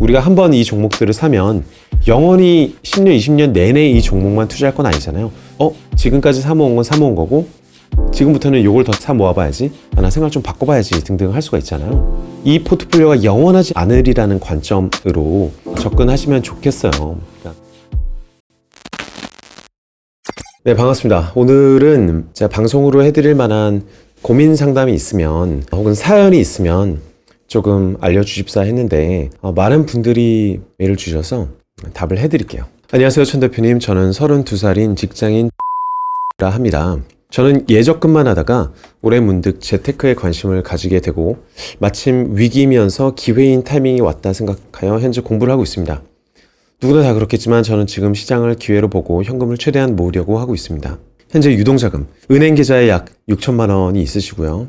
우리가 한 번 이 종목들을 사면 영원히 10년, 20년 내내 이 종목만 투자할 건 아니잖아요. 어? 지금까지 사모은 건 사모은 거고 지금부터는 요걸 더 사 모아봐야지. 아, 나 생각 좀 바꿔봐야지 등등 할 수가 있잖아요. 이 포트폴리오가 영원하지 않으리라는 관점으로 접근하시면 좋겠어요. 그러니까 네, 반갑습니다. 오늘은 제가 방송으로 해드릴 만한 고민 상담이 있으면 혹은 사연이 있으면 조금 알려주십사 했는데 어, 많은 분들이 메일을 주셔서 답을 해드릴게요. 안녕하세요, 천 대표님. 저는 32살인 직장인 라 합니다. 저는 예적금만 하다가 올해 문득 재테크에 관심을 가지게 되고 마침 위기이면서 기회인 타이밍이 왔다 생각하여 현재 공부를 하고 있습니다. 누구나 다 그렇겠지만 저는 지금 시장을 기회로 보고 현금을 최대한 모으려고 하고 있습니다. 현재 유동자금, 은행 계좌에 약 6천만 원이 있으시고요.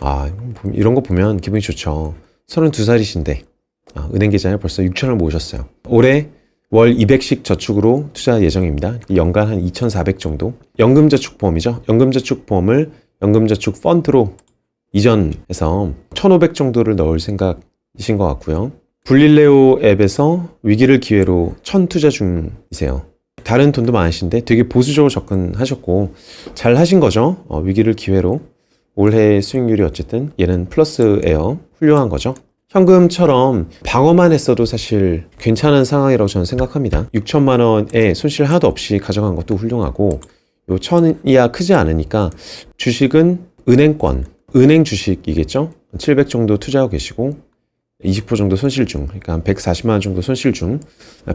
아, 이런 거 보면 기분이 좋죠. 32살이신데, 아, 은행 계좌에 벌써 6천을 모으셨어요. 올해 월 200씩 저축으로 투자 예정입니다. 연간 한 2,400 정도. 연금저축보험이죠. 연금저축보험을 연금저축 펀드로 이전해서 1,500 정도를 넣을 생각이신 것 같고요. 블릴레오 앱에서 위기를 기회로 천 투자 중이세요. 다른 돈도 많으신데 되게 보수적으로 접근하셨고 잘 하신 거죠. 어, 위기를 기회로 올해 수익률이 어쨌든 얘는 플러스예요. 훌륭한 거죠. 현금처럼 방어만 했어도 사실 괜찮은 상황이라고 저는 생각합니다. 6천만 원에 손실 하나도 없이 가져간 것도 훌륭하고 요 천이야 크지 않으니까 주식은 은행권, 은행 주식이겠죠? 700 정도 투자하고 계시고 20% 정도 손실 중, 그러니까 한 140만 원 정도 손실 중,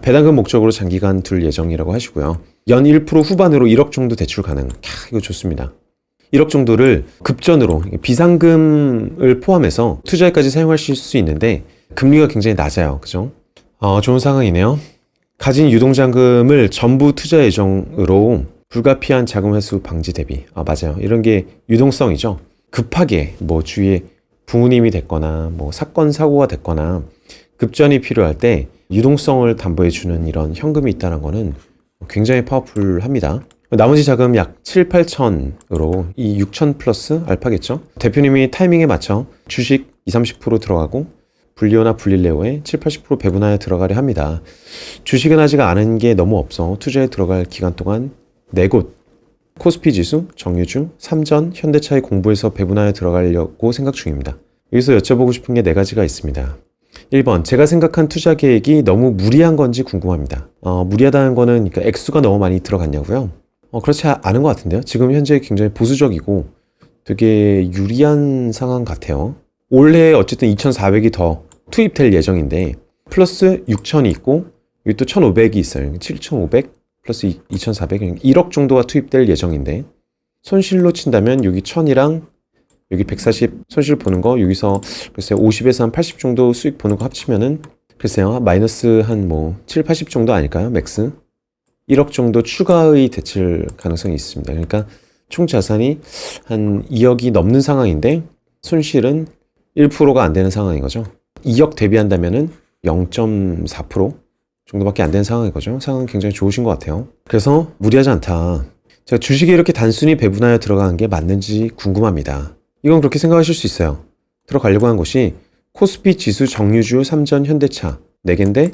배당금 목적으로 장기간 둘 예정이라고 하시고요. 연 1% 후반으로 1억 정도 대출 가능. 캬, 이거 좋습니다. 1억 정도를 급전으로 비상금을 포함해서 투자에까지 사용하실 수 있는데 금리가 굉장히 낮아요. 그죠? 어, 좋은 상황이네요. 가진 유동자금을 전부 투자 예정으로 불가피한 자금 회수 방지 대비. 아, 맞아요. 이런 게 유동성이죠. 급하게 뭐 주위에 부모님이 됐거나 뭐 사건 사고가 됐거나 급전이 필요할 때 유동성을 담보해 주는 이런 현금이 있다는 거는 굉장히 파워풀합니다. 나머지 자금 약 7, 8천으로 이 6천 플러스 알파겠죠? 대표님이 타이밍에 맞춰 주식 20, 30% 들어가고 분리오나 분릴레오에 7, 80% 배분하여 들어가려 합니다. 주식은 아직 아는 게 너무 없어 투자에 들어갈 기간 동안 4곳 코스피 지수, 정유주, 삼전, 현대차의 공부해서 배분하여 들어가려고 생각 중입니다. 여기서 여쭤보고 싶은 게 네 가지가 있습니다. 1번, 제가 생각한 투자 계획이 너무 무리한 건지 궁금합니다. 어, 무리하다는 거는 그러니까 액수가 너무 많이 들어갔냐고요? 어, 그렇지 않은 것 같은데요. 지금 현재 굉장히 보수적이고 되게 유리한 상황 같아요. 올해 어쨌든 2,400이 더 투입될 예정인데 플러스 6,000이 있고 여기 또 1,500이 있어요. 7,500 플러스 2,400, 1억 정도가 투입될 예정인데 손실로 친다면 여기 1,000이랑 여기 140 손실 보는 거 여기서 글쎄요 50에서 한 80 정도 수익 보는 거 합치면은 글쎄요 마이너스 한 뭐 7, 80 정도 아닐까요 맥스 1억 정도 추가의 대출 가능성이 있습니다. 그러니까 총 자산이 한 2억이 넘는 상황인데 손실은 1%가 안 되는 상황인 거죠. 2억 대비한다면은 0.4% 정도밖에 안 되는 상황인 거죠. 상황은 굉장히 좋으신 것 같아요. 그래서 무리하지 않다. 제가 주식에 이렇게 단순히 배분하여 들어가는 게 맞는지 궁금합니다. 이건 그렇게 생각하실 수 있어요. 들어가려고 한 것이 코스피 지수 정유주, 삼전, 현대차 4개인데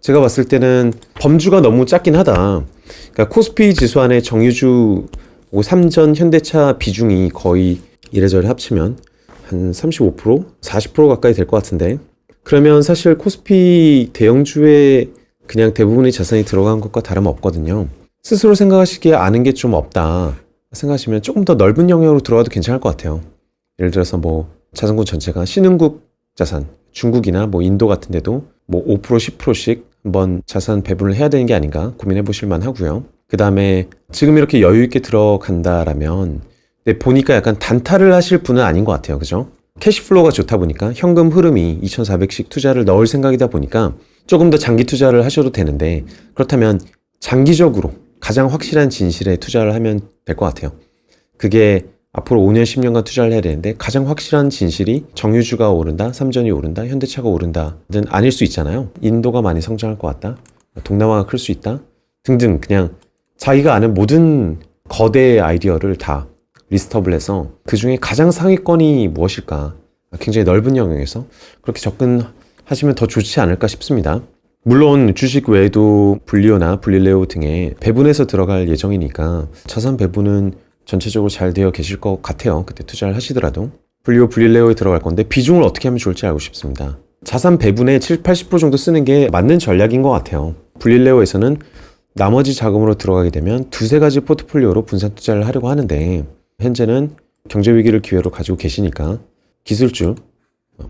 제가 봤을 때는 범주가 너무 작긴 하다. 그러니까 코스피 지수 안에 정유주, 뭐 삼전, 현대차 비중이 거의 이래저래 합치면 한 35%, 40% 가까이 될 것 같은데 그러면 사실 코스피 대형주에 그냥 대부분의 자산이 들어간 것과 다름없거든요. 스스로 생각하시기에 아는 게 좀 없다 생각하시면 조금 더 넓은 영역으로 들어가도 괜찮을 것 같아요. 예를 들어서 뭐 자산군 전체가 신흥국 자산, 중국이나 뭐 인도 같은 데도 뭐 5% 10%씩 한번 자산 배분을 해야 되는 게 아닌가 고민해 보실 만 하고요. 그 다음에 지금 이렇게 여유 있게 들어간다라면 근데 보니까 약간 단타를 하실 분은 아닌 것 같아요. 그죠? 캐시플로우가 좋다 보니까 현금 흐름이 2,400씩 투자를 넣을 생각이다 보니까 조금 더 장기 투자를 하셔도 되는데 그렇다면 장기적으로 가장 확실한 진실에 투자를 하면 될 것 같아요. 그게 앞으로 5년, 10년간 투자를 해야 되는데 가장 확실한 진실이 정유주가 오른다, 삼전이 오른다, 현대차가 오른다는 아닐 수 있잖아요. 인도가 많이 성장할 것 같다, 동남아가 클 수 있다 등등 그냥 자기가 아는 모든 거대 아이디어를 다 리스트업을 해서 그 중에 가장 상위권이 무엇일까 굉장히 넓은 영역에서 그렇게 접근해 하시면 더 좋지 않을까 싶습니다. 물론 주식 외에도 분리오나 분릴레오 등의 배분해서 들어갈 예정이니까 자산 배분은 전체적으로 잘 되어 계실 것 같아요. 그때 투자를 하시더라도. 분리오, 분릴레오에 들어갈 건데 비중을 어떻게 하면 좋을지 알고 싶습니다. 자산 배분의 7, 80% 정도 쓰는 게 맞는 전략인 것 같아요. 분릴레오에서는 나머지 자금으로 들어가게 되면 두세 가지 포트폴리오로 분산 투자를 하려고 하는데 현재는 경제 위기를 기회로 가지고 계시니까 기술주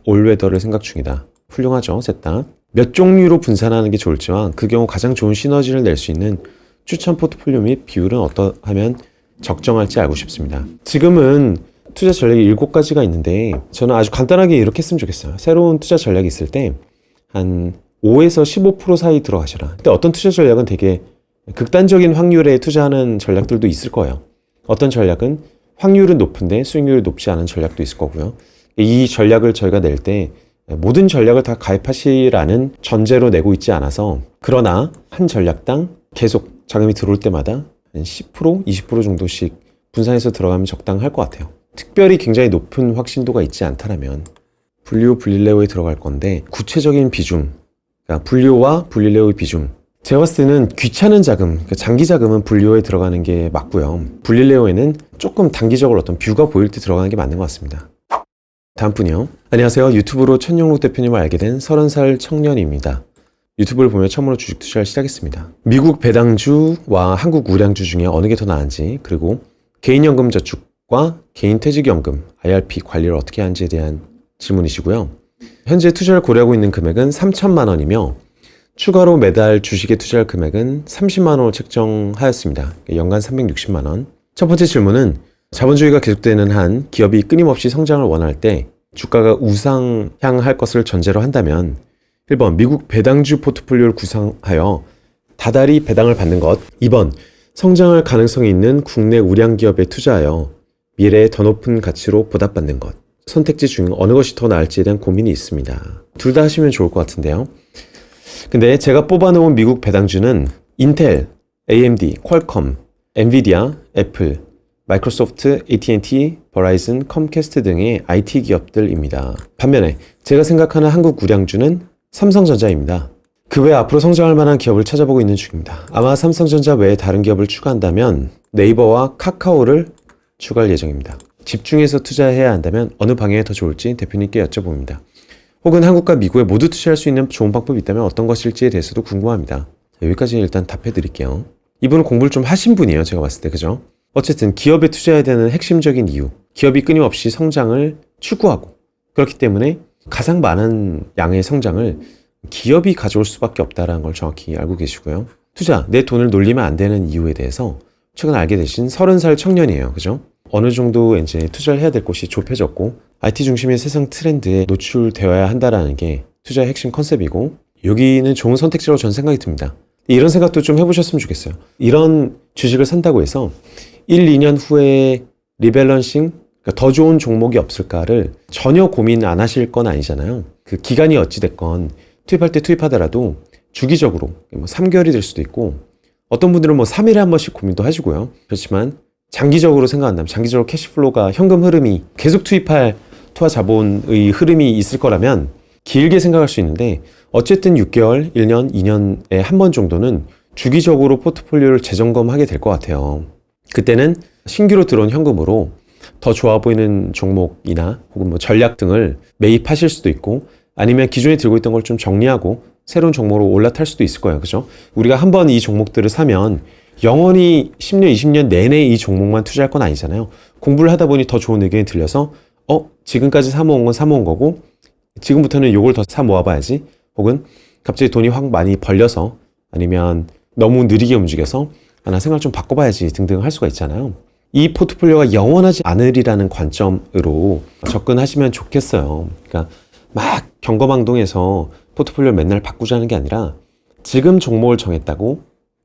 올웨더를 생각 중이다. 훌륭하죠, 셋 다. 몇 종류로 분산하는 게 좋을지와 그 경우 가장 좋은 시너지를 낼 수 있는 추천 포트폴리오 및 비율은 어떠하면 적정할지 알고 싶습니다. 지금은 투자 전략이 일곱 가지가 있는데 저는 아주 간단하게 이렇게 했으면 좋겠어요. 새로운 투자 전략이 있을 때 한 5에서 15% 사이 들어가셔라. 근데 어떤 투자 전략은 되게 극단적인 확률에 투자하는 전략들도 있을 거예요. 어떤 전략은 확률은 높은데 수익률이 높지 않은 전략도 있을 거고요. 이 전략을 저희가 낼 때 모든 전략을 다 가입하시라는 전제로 내고 있지 않아서 그러나 한 전략당 계속 자금이 들어올 때마다 한 10%, 20% 정도씩 분산해서 들어가면 적당할 것 같아요. 특별히 굉장히 높은 확신도가 있지 않다라면 분리오, 분릴레오에 들어갈 건데 구체적인 비중, 그러니까 분리오와 분릴레오의 비중 제가 봤을 때는 귀찮은 자금, 그러니까 장기 자금은 분리오에 들어가는 게 맞고요. 분릴레오에는 조금 단기적으로 어떤 뷰가 보일 때 들어가는 게 맞는 것 같습니다. 다음 분이요. 안녕하세요. 유튜브로 천용록 대표님을 알게 된 30살 청년입니다. 유튜브를 보며 처음으로 주식 투자를 시작했습니다. 미국 배당주와 한국 우량주 중에 어느 게 더 나은지, 그리고 개인연금 저축과 개인 퇴직연금, IRP 관리를 어떻게 하는지에 대한 질문이시고요. 현재 투자를 고려하고 있는 금액은 3천만 원이며, 추가로 매달 주식에 투자할 금액은 30만 원을 책정하였습니다. 연간 360만 원. 첫 번째 질문은 자본주의가 계속되는 한 기업이 끊임없이 성장을 원할 때 주가가 우상향할 것을 전제로 한다면 1번 미국 배당주 포트폴리오를 구성하여 다달이 배당을 받는 것 2번 성장할 가능성이 있는 국내 우량 기업에 투자하여 미래에 더 높은 가치로 보답받는 것 선택지 중 어느 것이 더 나을지에 대한 고민이 있습니다. 둘 다 하시면 좋을 것 같은데요. 근데 제가 뽑아놓은 미국 배당주는 인텔, AMD, 퀄컴, 엔비디아, 애플, 마이크로소프트, AT&T, 버라이즌, 컴캐스트 등의 IT 기업들입니다. 반면에 제가 생각하는 한국 우량주는 삼성전자입니다. 그 외 앞으로 성장할 만한 기업을 찾아보고 있는 중입니다. 아마 삼성전자 외에 다른 기업을 추가한다면 네이버와 카카오를 추가할 예정입니다. 집중해서 투자해야 한다면 어느 방향이 더 좋을지 대표님께 여쭤봅니다. 혹은 한국과 미국에 모두 투자할 수 있는 좋은 방법이 있다면 어떤 것일지에 대해서도 궁금합니다. 자, 여기까지 일단 답해 드릴게요. 이분은 공부를 좀 하신 분이에요. 제가 봤을 때. 그죠? 어쨌든 기업에 투자해야 되는 핵심적인 이유. 기업이 끊임없이 성장을 추구하고 그렇기 때문에 가장 많은 양의 성장을 기업이 가져올 수밖에 없다는 걸 정확히 알고 계시고요. 투자, 내 돈을 놀리면 안 되는 이유에 대해서 최근 알게 되신 30살 청년이에요. 그죠? 어느 정도 이제 투자를 해야 될 곳이 좁혀졌고 IT 중심의 세상 트렌드에 노출되어야 한다라는 게 투자의 핵심 컨셉이고 여기는 좋은 선택지라고 저는 생각이 듭니다. 이런 생각도 좀 해보셨으면 좋겠어요. 이런 주식을 산다고 해서 1, 2년 후에 리밸런싱, 그러니까 더 좋은 종목이 없을까를 전혀 고민 안 하실 건 아니잖아요. 그 기간이 어찌됐건 투입할 때 투입하더라도 주기적으로 뭐 3개월이 될 수도 있고 어떤 분들은 뭐 3일에 한 번씩 고민도 하시고요. 그렇지만 장기적으로 생각한다면 장기적으로 캐시플로우가 현금 흐름이 계속 투입할 투하 자본의 흐름이 있을 거라면 길게 생각할 수 있는데 어쨌든 6개월, 1년, 2년에 한 번 정도는 주기적으로 포트폴리오를 재점검하게 될 것 같아요. 그때는 신규로 들어온 현금으로 더 좋아 보이는 종목이나 혹은 뭐 전략 등을 매입하실 수도 있고 아니면 기존에 들고 있던 걸 좀 정리하고 새로운 종목으로 올라탈 수도 있을 거예요. 그죠? 우리가 한 번 이 종목들을 사면 영원히 10년, 20년 내내 이 종목만 투자할 건 아니잖아요. 공부를 하다 보니 더 좋은 의견이 들려서 어, 지금까지 사모은 건 사모은 거고 지금부터는 요걸 더 사 모아봐야지. 혹은 갑자기 돈이 확 많이 벌려서 아니면 너무 느리게 움직여서 아, 나 생활 좀 바꿔봐야지 등등 할 수가 있잖아요. 이 포트폴리오가 영원하지 않으리라는 관점으로 접근하시면 좋겠어요. 그러니까 막 경거망동해서 포트폴리오 맨날 바꾸자는 게 아니라 지금 종목을 정했다고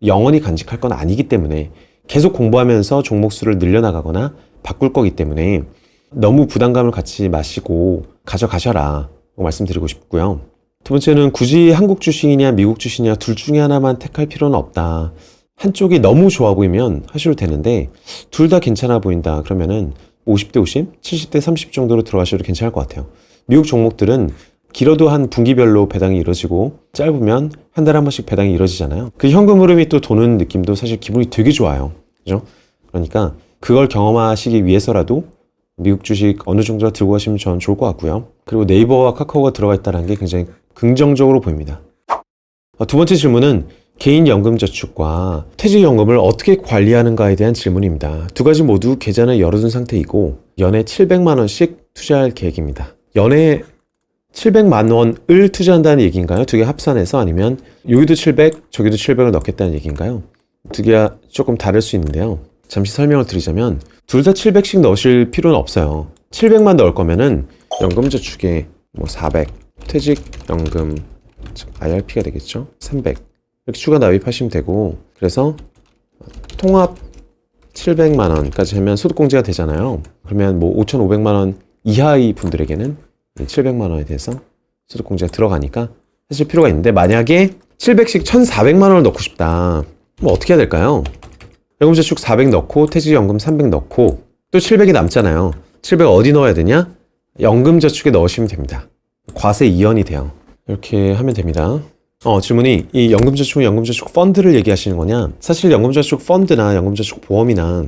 영원히 간직할 건 아니기 때문에 계속 공부하면서 종목 수를 늘려나가거나 바꿀 거기 때문에 너무 부담감을 갖지 마시고 가져가셔라 말씀드리고 싶고요. 두 번째는 굳이 한국 주식이냐 미국 주식이냐 둘 중에 하나만 택할 필요는 없다. 한쪽이 너무 좋아 보이면 하셔도 되는데 둘 다 괜찮아 보인다 그러면은 50대 50, 70대 30 정도로 들어가셔도 괜찮을 것 같아요. 미국 종목들은 길어도 한 분기별로 배당이 이루어지고 짧으면 한 달에 한 번씩 배당이 이루어지잖아요. 그 현금 흐름이 또 도는 느낌도 사실 기분이 되게 좋아요. 그죠? 그러니까 그걸 경험하시기 위해서라도 미국 주식 어느 정도 들고 가시면 저는 좋을 것 같고요. 그리고 네이버와 카카오가 들어가 있다는 게 굉장히 긍정적으로 보입니다. 어, 두 번째 질문은 개인연금저축과 퇴직연금을 어떻게 관리하는가에 대한 질문입니다. 두 가지 모두 계좌는 열어둔 상태이고 연에 700만 원씩 투자할 계획입니다. 연에 700만 원을 투자한다는 얘기인가요? 두 개 합산해서 아니면 여기도 700, 저기도 700을 넣겠다는 얘기인가요? 두 개가 조금 다를 수 있는데요. 잠시 설명을 드리자면 둘 다 700씩 넣으실 필요는 없어요. 700만 넣을 거면은 연금저축에 뭐 400, 퇴직연금 IRP가 되겠죠? 300 추가 납입하시면 되고 그래서 통합 700만 원까지 하면 소득공제가 되잖아요. 그러면 뭐 5,500만 원 이하의 분들에게는 이 700만 원에 대해서 소득공제가 들어가니까 사실 필요가 있는데 만약에 700씩 1,400만 원을 넣고 싶다. 그럼 어떻게 해야 될까요? 연금저축 400 넣고 퇴직연금 300 넣고 또 700이 남잖아요. 700 어디 넣어야 되냐? 연금저축에 넣으시면 됩니다. 과세 이연이 돼요. 이렇게 하면 됩니다. 어, 질문이 이 연금저축은 연금저축 펀드를 얘기하시는 거냐? 사실 연금저축 펀드나 연금저축 보험이나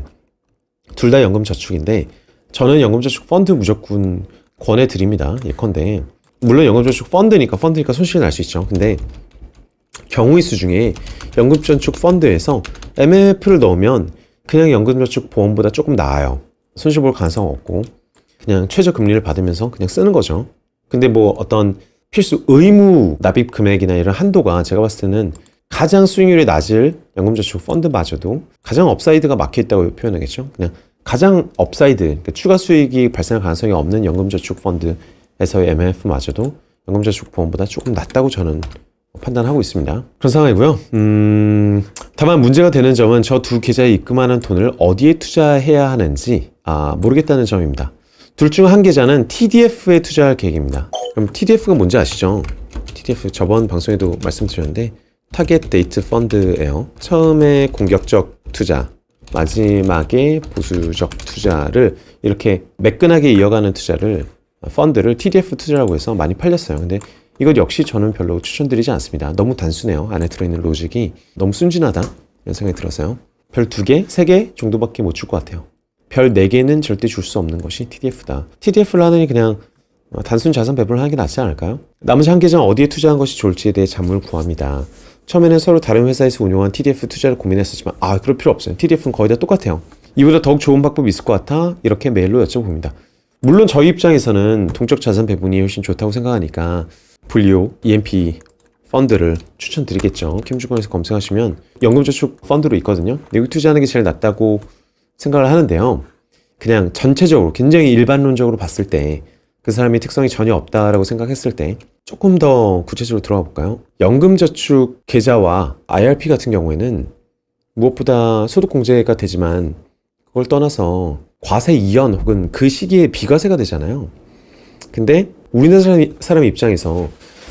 둘 다 연금저축인데 저는 연금저축 펀드 무조건 권해드립니다. 예컨대 물론 연금저축 펀드니까 펀드니까 손실이 날 수 있죠. 근데 경우의 수 중에 연금저축 펀드에서 MF를 넣으면 그냥 연금저축 보험보다 조금 나아요. 손실 볼 가능성 없고 그냥 최저 금리를 받으면서 그냥 쓰는 거죠. 근데 뭐 어떤 필수 의무 납입 금액이나 이런 한도가 제가 봤을 때는 가장 수익률이 낮을 연금저축 펀드마저도 가장 업사이드가 막혀 있다고 표현하겠죠. 그냥 가장 업사이드, 그러니까 추가 수익이 발생할 가능성이 없는 연금저축 펀드에서의 MF마저도 연금저축 보험보다 조금 낫다고 저는 판단하고 있습니다. 그런 상황이고요. 음, 다만 문제가 되는 점은 저 두 계좌에 입금하는 돈을 어디에 투자해야 하는지 아, 모르겠다는 점입니다. 둘 중 한 계좌는 TDF에 투자할 계획입니다. 그럼 TDF가 뭔지 아시죠? TDF 저번 방송에도 말씀드렸는데 타겟 데이트 펀드예요. 처음에 공격적 투자, 마지막에 보수적 투자를 이렇게 매끈하게 이어가는 투자를 펀드를 TDF 투자라고 해서 많이 팔렸어요. 근데 이것 역시 저는 별로 추천드리지 않습니다. 너무 단순해요. 안에 들어있는 로직이 너무 순진하다 이런 생각이 들어서요. 별 두 개, 세 개 정도밖에 못 줄 것 같아요. 별네 개는 절대 줄 수 없는 것이 TDF다. 하느니 그냥 어, 단순 자산 배분을 하는 게 낫지 않을까요? 나머지 한 계좌는 어디에 투자한 것이 좋을지에 대해 자문을 구합니다. 처음에는 서로 다른 회사에서 운용한 TDF 투자를 고민했었지만 아 그럴 필요 없어요. TDF는 거의 다 똑같아요. 이보다 더욱 좋은 방법이 있을 것 같아 이렇게 메일로 여쭤봅니다. 물론 저희 입장에서는 동적 자산 배분이 훨씬 좋다고 생각하니까 분리오, EMP 펀드를 추천드리겠죠. 캠주권에서 검색하시면 연금저축 펀드로 있거든요. 여기 투자하는 게 제일 낫다고 생각을 하는데요. 그냥 전체적으로 굉장히 일반론적으로 봤을 때 그 사람이 특성이 전혀 없다라고 생각했을 때 조금 더 구체적으로 들어가 볼까요? 연금저축 계좌와 IRP 같은 경우에는 무엇보다 소득공제가 되지만 그걸 떠나서 과세 이연 혹은 그 시기에 비과세가 되잖아요. 근데 우리나라 사람, 사람 입장에서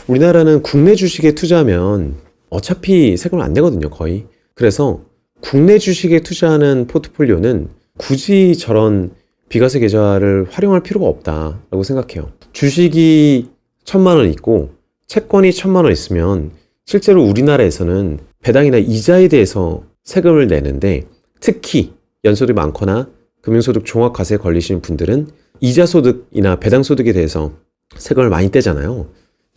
우리나라는 국내 주식에 투자하면 어차피 세금을 안 내거든요, 거의. 그래서 국내 주식에 투자하는 포트폴리오는 굳이 저런 비과세 계좌를 활용할 필요가 없다라고 생각해요. 주식이 천만 원 있고 채권이 천만 원 있으면 실제로 우리나라에서는 배당이나 이자에 대해서 세금을 내는데 특히 연소득이 많거나 금융소득 종합과세에 걸리시는 분들은 이자 소득이나 배당 소득에 대해서 세금을 많이 떼잖아요.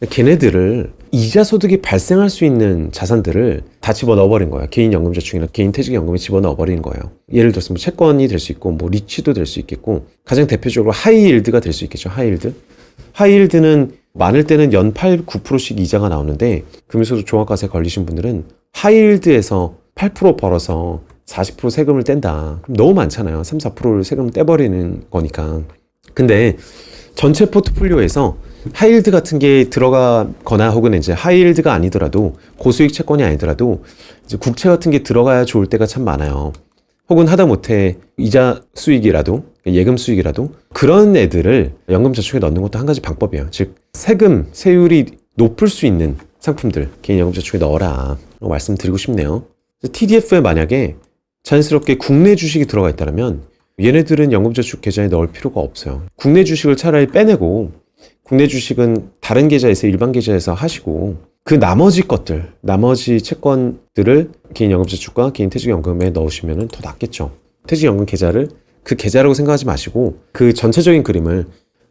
걔네들을 이자 소득이 발생할 수 있는 자산들을 다 집어 넣어버린 거야. 개인 연금저축이나 개인 퇴직연금에 집어 넣어버리는 거예요. 예를 들어서 뭐 채권이 될 수 있고, 뭐 리치도 될 수 있겠고, 가장 대표적으로 하이일드가 될 수 있겠죠. 하이일드. 하이일드는 많을 때는 연 8, 9%씩 이자가 나오는데 금융소득 종합과세 걸리신 분들은 하이일드에서 8% 벌어서 40% 세금을 뗀다. 그럼 너무 많잖아요. 3, 4%를 세금 떼버리는 거니까. 근데 전체 포트폴리오에서 하이힐드 같은 게 들어가거나 혹은 이제 하이힐드가 아니더라도 고수익 채권이 아니더라도 이제 국채 같은 게 들어가야 좋을 때가 참 많아요. 혹은 하다못해 이자 수익이라도 예금 수익이라도 그런 애들을 연금저축에 넣는 것도 한 가지 방법이에요. 즉 세금 세율이 높을 수 있는 상품들 개인 연금저축에 넣어라 말씀드리고 싶네요. TDF에 만약에 자연스럽게 국내 주식이 들어가 있다면 얘네들은 연금저축 계좌에 넣을 필요가 없어요. 국내 주식을 차라리 빼내고 국내 주식은 다른 계좌에서 일반 계좌에서 하시고 그 나머지 것들, 나머지 채권들을 개인 연금저축과 개인 퇴직연금에 넣으시면 더 낫겠죠. 퇴직연금 계좌를 그 계좌라고 생각하지 마시고 그 전체적인 그림을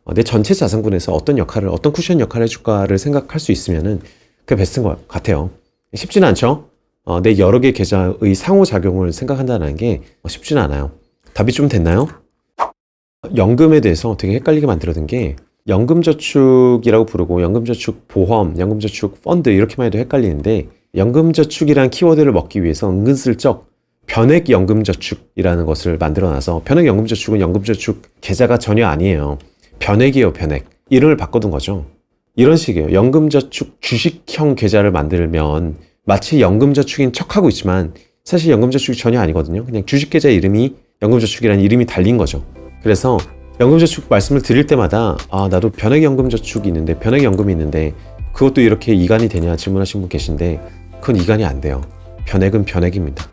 어, 내 전체 자산군에서 어떤 역할을 어떤 쿠션 역할을 해줄까를 생각할 수 있으면은 그게 베스트인 것 같아요. 쉽지는 않죠. 어, 내 여러 개 계좌의 상호작용을 생각한다는 게 쉽지는 않아요. 답이 좀 됐나요? 연금에 대해서 되게 헷갈리게 만들어둔 게 연금저축이라고 부르고 연금저축 보험, 연금저축 펀드 이렇게만 해도 헷갈리는데 연금저축이라는 키워드를 먹기 위해서 은근슬쩍 변액연금저축이라는 것을 만들어놔서 변액연금저축은 연금저축 계좌가 전혀 아니에요. 변액이에요, 변액. 이름을 바꿔둔 거죠. 이런 식이에요. 연금저축 주식형 계좌를 만들면 마치 연금저축인 척하고 있지만 사실 연금저축이 전혀 아니거든요. 그냥 주식계좌 이름이 연금저축이라는 이름이 달린 거죠. 그래서 연금저축 말씀을 드릴 때마다 아 나도 변액연금저축이 있는데 변액연금이 있는데 그것도 이렇게 이관이 되냐 질문하신 분 계신데 그건 이관이 안 돼요. 변액은 변액입니다.